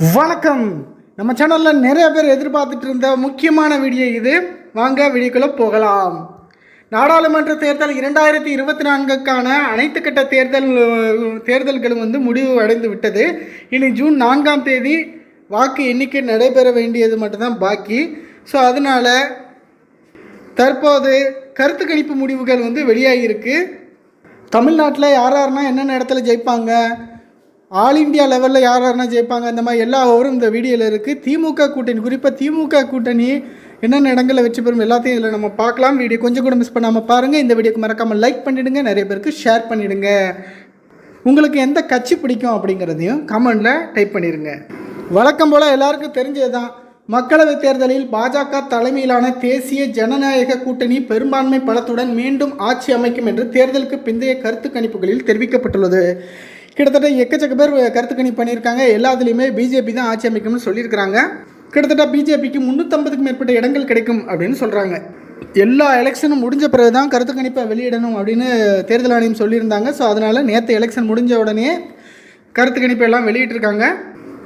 வணக்கம். நம்ம சேனலில் நிறைய பேர் எதிர்பார்த்துட்டு இருந்த முக்கியமான வீடியோ இது. வாங்க வீடியோக்குள்ளே போகலாம். நாடாளுமன்ற தேர்தல் இரண்டாயிரத்தி இருபத்தி நான்குக்கான அனைத்து கட்ட தேர்தல் தேர்தல்களும் வந்து முடிவு அடைந்து விட்டது. இனி ஜூன் நான்காம் தேதி வாக்கு எண்ணிக்கை நடைபெற வேண்டியது மட்டும்தான் பாக்கி. ஸோ அதனால் தற்போது கருத்து கணிப்பு முடிவுகள் வந்து வெளியாகியிருக்கு தமிழ்நாட்டில் யார் யாருன்னா என்னென்ன இடத்துல ஜெயிப்பாங்க? ஆல் இந்தியா லெவலில் யார் யாருன்னா ஜெயிப்பாங்க? அந்த மாதிரி எல்லா ஓவரும் இந்த வீடியோவில் இருக்குது திமுக கூட்டணி குறிப்பாக திமுக கூட்டணி என்னென்ன இடங்களில் வெற்றி பெறும் எல்லாத்தையும் இதில் நம்ம பார்க்கலாம். வீடியோ கொஞ்சம் கூட மிஸ் பண்ணாமல் பாருங்கள் இந்த வீடியோக்கு மறக்காமல் லைக் பண்ணிவிடுங்க நிறைய பேருக்கு ஷேர் பண்ணிவிடுங்க உங்களுக்கு எந்த கட்சி பிடிக்கும் அப்படிங்கிறதையும் கமெண்டில் டைப் பண்ணிடுங்க வழக்கம் போல் எல்லாருக்கும் தெரிஞ்சது தான் மக்களவைத் தேர்தலில் பாஜக தலைமையிலான தேசிய ஜனநாயக கூட்டணி பெரும்பான்மை பலத்துடன் மீண்டும் ஆட்சி அமைக்கும் என்று தேர்தலுக்கு பிந்தைய கருத்து கணிப்புகளில் தெரிவிக்கப்பட்டுள்ளது. கிட்டத்தட்ட எக்கச்சக்க பேர் கருத்து கணிப்பு பண்ணியிருக்காங்க. எல்லாத்துலேயுமே பிஜேபி தான் ஆட்சி அமைக்கும்னு சொல்லியிருக்கிறாங்க. கிட்டத்தட்ட பிஜேபிக்கு முந்நூற்றம்பதுக்கும் மேற்பட்ட இடங்கள் கிடைக்கும் அப்படின்னு சொல்கிறாங்க எல்லா எலெக்ஷனும் முடிஞ்ச பிறகு தான் கருத்து கணிப்பை வெளியிடணும் அப்படின்னு தேர்தல் ஆணையம் சொல்லியிருந்தாங்க. ஸோ அதனால் நேற்று எலெக்ஷன் முடிஞ்ச உடனே கருத்து கணிப்பை எல்லாம் வெளியிட்டிருக்காங்க.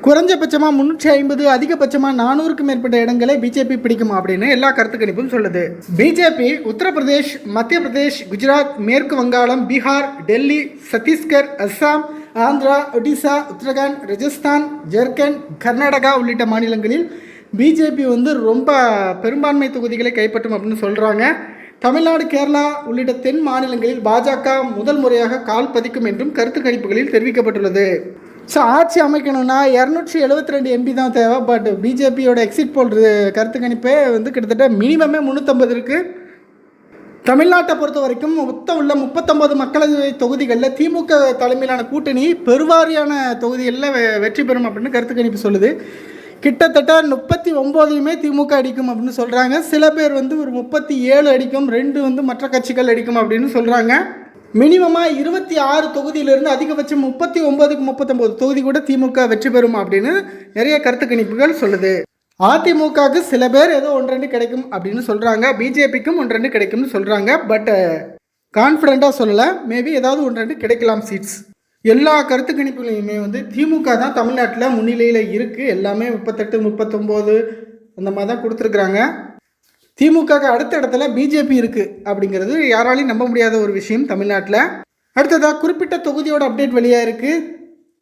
குறைஞ்சபட்சமாக முந்நூற்றி ஐம்பது அதிகபட்சமாக நானூறுக்கும் மேற்பட்ட இடங்களை பிஜேபி பிடிக்கும் அப்படின்னு எல்லா கருத்துக்கணிப்பும் சொல்லுது. பிஜேபி உத்தரப்பிரதேஷ் மத்திய பிரதேஷ் குஜராத் மேற்கு வங்காளம் பீகார் டெல்லி சத்தீஸ்கர் அஸ்ஸாம் ஆந்திரா ஒடிசா உத்தரகாண்ட் ராஜஸ்தான் ஜார்க்கண்ட் கர்நாடகா உள்ளிட்ட மாநிலங்களில் பிஜேபி வந்து ரொம்ப பெரும்பான்மை தொகுதிகளை கைப்பற்றும் அப்படின்னு சொல்கிறாங்க தமிழ்நாடு கேரளா உள்ளிட்ட தென் மாநிலங்களில் பாஜக முதல் முறையாக கால் பதிக்கும் என்றும் கருத்து கணிப்புகளில் தெரிவிக்கப்பட்டுள்ளது. ஸோ ஆட்சி அமைக்கணும்னா இரநூற்றி எழுபத்தி ரெண்டு எம்பி தான் தேவை பட் பிஜேபியோட எக்ஸிட் போல் கருத்து கணிப்பே வந்து கிட்டத்தட்ட மினிமமே முந்நூற்றம்பது இருக்குது தமிழ்நாட்டை பொறுத்த வரைக்கும் மொத்தம் உள்ள முப்பத்தொம்பது மக்களவை தொகுதிகளில் திமுக தலைமையிலான கூட்டணி பெருவாரியான தொகுதிகளில் வெ- வெற்றி பெறும் அப்படின்னு கருத்து கணிப்பு சொல்லுது. கிட்டத்தட்ட முப்பத்தி ஒம்போதையுமே திமுக அடிக்கும் அப்படின்னு சொல்கிறாங்க சில பேர் வந்து ஒரு முப்பத்தி ஏழு அடிக்கும் ரெண்டு வந்து மற்ற கட்சிகள் அடிக்கும் அப்படின்னு சொல்கிறாங்க மினிமமாக இருபத்தி ஆறு தொகுதியிலிருந்து அதிகபட்சம் முப்பத்தி ஒம்போதுக்கு முப்பத்தொம்போது தொகுதி கூட திமுக வெற்றி பெறும் அப்படின்னு நிறைய கருத்து கணிப்புகள் சொல்லுது. அதிமுகவுக்கு சில பேர் ஏதோ ஒன்றெண்டு கிடைக்கும் அப்படின்னு சொல்கிறாங்க பிஜேபிக்கும் ஒன்றெண்டு கிடைக்கும்னு சொல்கிறாங்க பட் கான்ஃபிடண்ட்டாக சொல்லலை. மேபி ஏதாவது ஒன்றெண்டு கிடைக்கலாம் சீட்ஸ் எல்லா கருத்து கணிப்புகளையுமே வந்து திமுக தான் தமிழ்நாட்டில் முன்னிலையில் இருக்குது எல்லாமே முப்பத்தெட்டு முப்பத்தொம்போது அந்த மாதிரி தான் கொடுத்துருக்குறாங்க. திமுகக்கு அடுத்த இடத்துல பிஜேபி இருக்குது அப்படிங்கிறது யாராலையும் நம்ப முடியாத ஒரு விஷயம் தமிழ்நாட்டில். அடுத்ததாக குறிப்பிட்ட தொகுதியோட அப்டேட் வெளியாக இருக்குது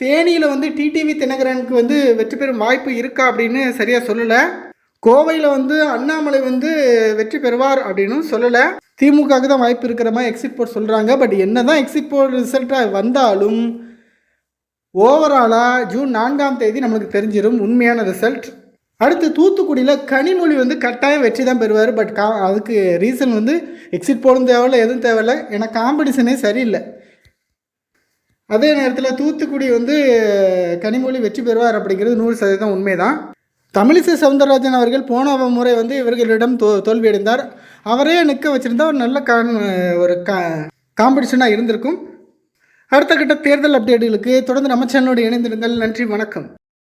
தேனியில் வந்து டிடிவி தினகரனுக்கு வந்து வெற்றி பெறும் வாய்ப்பு இருக்கா அப்படின்னு சரியாக சொல்லலை. கோவையில் வந்து அண்ணாமலை வந்து வெற்றி பெறுவார் அப்படின்னு சொல்லலை. திமுகவுக்கு தான் வாய்ப்பு இருக்கிற மாதிரி எக்ஸிட் போல் சொல்கிறாங்க பட் என்ன தான் எக்ஸிட் போல் ரிசல்ட்டாக வந்தாலும் ஓவராலாக ஜூன் நான்காம் தேதி நம்மளுக்கு தெரிஞ்சிடும் உண்மையான ரிசல்ட் அடுத்து தூத்துக்குடியில் கனிமொழி வந்து கட்டாயம் வெற்றி தான் பெறுவார். பட் கா அதுக்கு ரீசன் வந்து எக்ஸிட் போடும் தேவையில்ல எதுவும் தேவையில்ல. ஏன்னா காம்படிஷனே சரியில்லை. அதே நேரத்தில் தூத்துக்குடி வந்து கனிமொழி வெற்றி பெறுவார் அப்படிங்கிறது நூறு சதவீதம் உண்மைதான். தமிழிசை சவுந்தரராஜன் அவர்கள் போன முறை வந்து இவர்களிடம் தோ தோல்வியடைந்தார். அவரே நிற்க வச்சுருந்தா ஒரு நல்ல கா ஒரு கா காம்படிஷனாக இருந்திருக்கும். அடுத்த கட்ட தேர்தல் அப்டேட்டுகளுக்கு தொடர்ந்து நம்ம சேனலோடு இணைந்திருங்கள். நன்றி வணக்கம்.